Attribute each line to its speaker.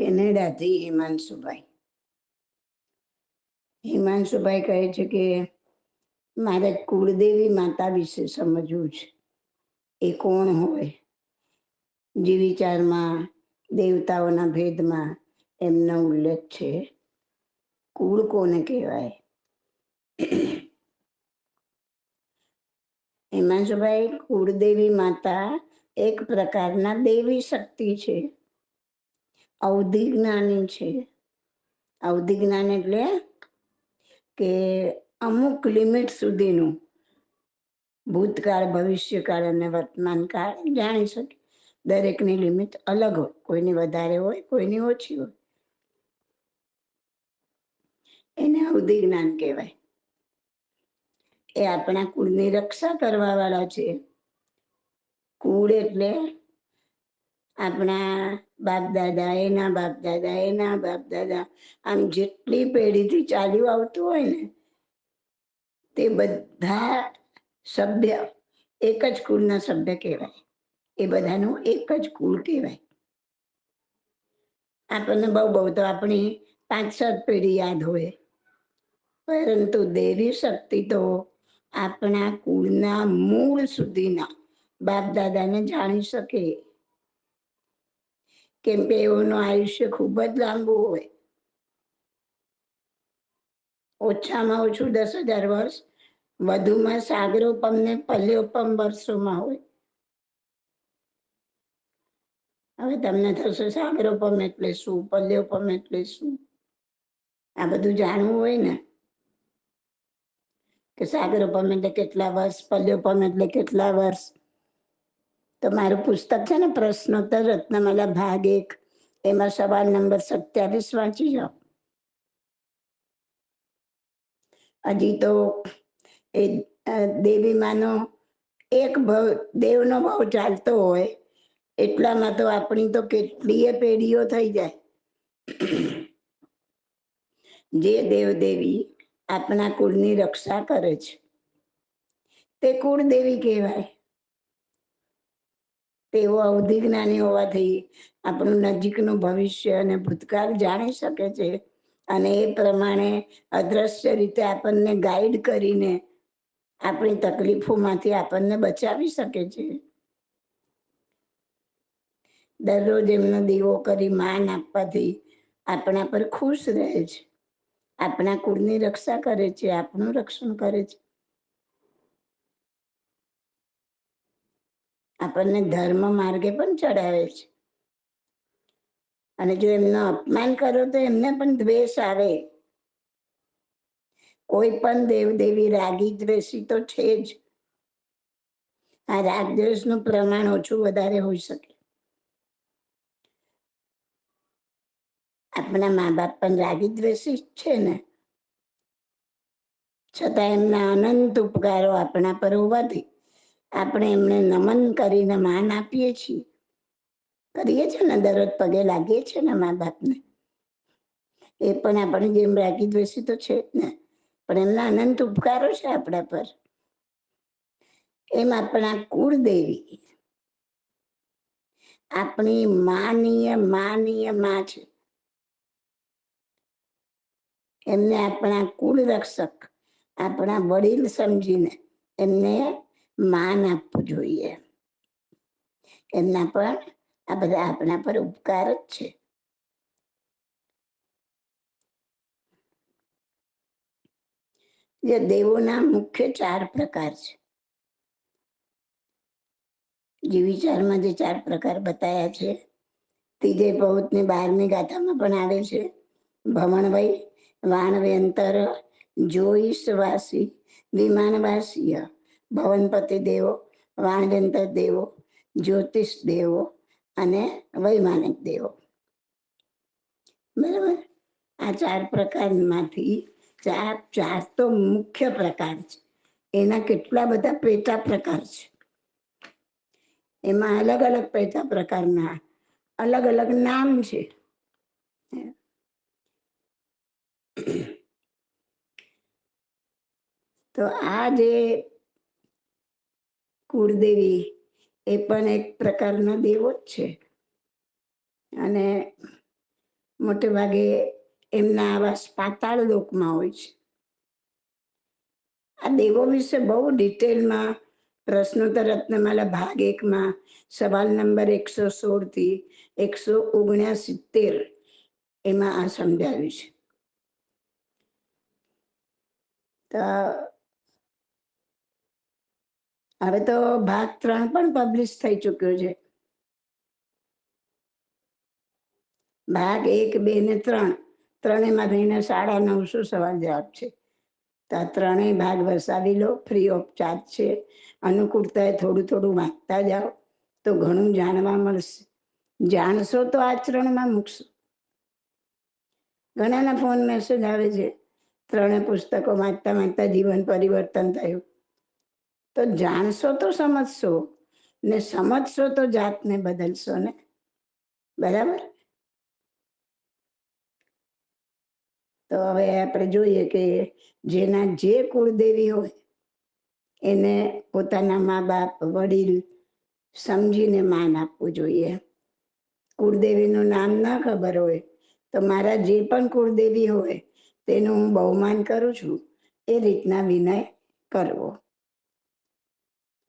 Speaker 1: કેનેડાથી હિમાંશુભાઈ. હિમાંશુભાઈ કહે છે કે, મારે કુળદેવી માતા વિશે સમજવું છે. એ કોણ હોય જીવિચારમાં દેવતાઓના ભેદમાં એમનો ઉલ્લેખ છે. કુળ કોને કહેવાય? હિમાંશુભાઈ, કુળદેવી માતા એક પ્રકારના દેવી શક્તિ છે. અવધિ જ્ઞાની છે. અવધિ જ્ઞાન એટલે કે અમુક લિમિટ સુધીનું ભૂતકાળ, ભવિષ્યકાળ અને વર્તમાન કાળ જાણી શકે. દરેકની લિમિટ અલગ હોય. કોઈની વધારે હોય, કોઈની ઓછી હોય. એને અવધિ જ્ઞાન કહેવાય. એ આપણા કુળની રક્ષા કરવા વાળા છે. કુળ એટલે આપણા બાપ દાદા એના બાપ દાદા એના બાપ દાદા આમ જેટલી પેઢીથી ચાલ્યું આવતું હોય ને, તે બધા સભ્ય એક જ કુળના સભ્ય કહેવાય. એ બધાનું એક જ કુળ કહેવાય. આપણને બહુ બહુ તો આપણી પાંચ સાત પેઢી યાદ હોય. પરંતુ દેવી શક્તિ તો આપણા કુળના મૂળ સુધીના બાપ દાદાને જાણી શકે. કેમ કે એઓનું આયુષ્ય ખૂબ જ લાંબુ હોય. ઓછામાં ઓછું દસ હજાર વર્ષ, વધુમાં સાગરોપમ ને પલ્યોપમ વર્ષોમાં હોય. હવે તમને થશે સાગરોપમ એટલે શું પલ્યોપમ એટલે શું? આ બધું જાણવું હોય ને? કે સાગરોપમ એટલે કેટલા વર્ષ પલ્યોપમ એટલે કેટલા વર્ષ? તો મારું પુસ્તક છે ને, પ્રશ્નોત્તર રત્નમાલા ભાગ એક. એમાં સવાલ નંબર સત્યાવીસ વાંચી જાઓ. હજી તો એ દેવી માનો એક ભાવ, દેવનો ભાવ ચાલતો હોય, એટલામાં તો આપણી તો કેટલીય પેઢીઓ થઈ જાય. જે દેવ દેવી આપણા કુળની રક્ષા કરે છે. તે કુળ દેવી કહેવાય. તેઓ અવધિ જ્ઞાની હોવાથી આપણું નજીકનું ભવિષ્ય અને ભૂતકાળ જાણી શકે છે અને એ પ્રમાણે અદ્રશ્ય રીતે આપણને ગાઈડ કરીને આપણી તકલીફોમાંથી આપણને બચાવી શકે છે. દરરોજ એમનો દીવો કરી માન આપવાથી આપણા પર ખુશ રહે છે. આપણા કુળની રક્ષા કરે છે, આપણું રક્ષણ કરે છે. આપણને ધર્મ માર્ગે પણ ચડાવે છે. અને જો એમનો અપમાન કરો તો એમને પણ દ્વેષ આવે. કોઈ પણ દેવદેવી રાગી દ્વેષી તો છે જ. આ રાગ દ્વેષનું પ્રમાણ ઓછું વધારે હોઈ શકે. આપણા મા બાપ પણ રાગી દ્વેષી છે ને. છતાં એમના અનંત ઉપકારો આપણા પર હોવાથી આપણે એમને નમન કરીને માન આપીએ છીએ. કરીએ છીએ ને, દરરોજ પગે લાગીએ છીએ ને મા બાપને. એ પણ આપણે જેમ રાગી દ્વેષી તો છે જ ને. પણ એમના અનંત ઉપકારો છે આપણા પર. એમ આપણા કુળદેવી. આપણી માનીય માનીયમાં છે. એમને આપણા કુળ રક્ષક આપણા વડીલ સમજીને એમને માન આપવું જોઈએ. એમના પણ આ બધા આપણા પર ઉપકાર જ છે. જે દેવોના મુખ્ય ચાર પ્રકાર છે. જે વિચારમાં જે ચાર પ્રકાર બતાયા છે. ત્રીજે પૌતની બારમી ગાથામાં પણ આવે છે. ભમણભાઈ વાણવ્યંતર જોઈશવાસી વિમાનવાસીય ભવનપતિ દેવો વાણગંતર દેવો, જ્યોતિષ દેવો અને વૈમાનિક દેવો. બરાબર? આ ચાર પ્રકારમાંથી ચાર ચાર તો મુખ્ય પ્રકાર છે. એના કેટલા બધા પેટા પ્રકાર છે. એમાં અલગ અલગ પેટા પ્રકારના અલગ અલગ નામ છે. તો આ જે કુળદેવી એ પણ એક પ્રકારનો દેવો જ છે. અને મોટે ભાગે એમના આવાસ પાતાળ લોકમાં હોય છે. આ દેવો વિશે બહુ ડિટેલમાં પ્રશ્નોત્તર રત્નમાલા ભાગ એકમાં સવાલ નંબર એકસો સોળથી એકસો ઓગણસિત્તેર એમાં આ સમજાવ્યું છે. તો હવે તો ભાગ ત્રણ પણ પબ્લિશ થઈ ચુક્યો છે. ભાગ એક, બે ને ત્રણ. ત્રણેયમાં થઈને સાડા નવસો સવાલ જવાબ છે. તો આ ત્રણેય ભાગ વસાવી લો ફ્રી ઓફ ચાર્જ છે. અનુકૂળતાએ થોડું થોડું વાંચતા જાઓ, તો ઘણું જાણવા મળશે. જાણશો તો આચરણમાં મૂકશો. ઘણાના ફોન મેસેજ આવે છે. ત્રણેય પુસ્તકો વાંચતા વાંચતા જીવન પરિવર્તન થયું. તો જાણશો તો સમજશો ને સમજશો તો જાતને બદલશો ને. બરાબર? તો હવે આપણે જોઈએ કે જેના જે કુળદેવી હોય, એને પોતાના મા બાપ, વડીલ સમજીને માન આપવું જોઈએ. કુળદેવીનું નામ ના ખબર હોય તો મારા જે પણ કુળદેવી હોય તેનું હું બહુમાન કરું છું, એ રીતના વિનય કરવો.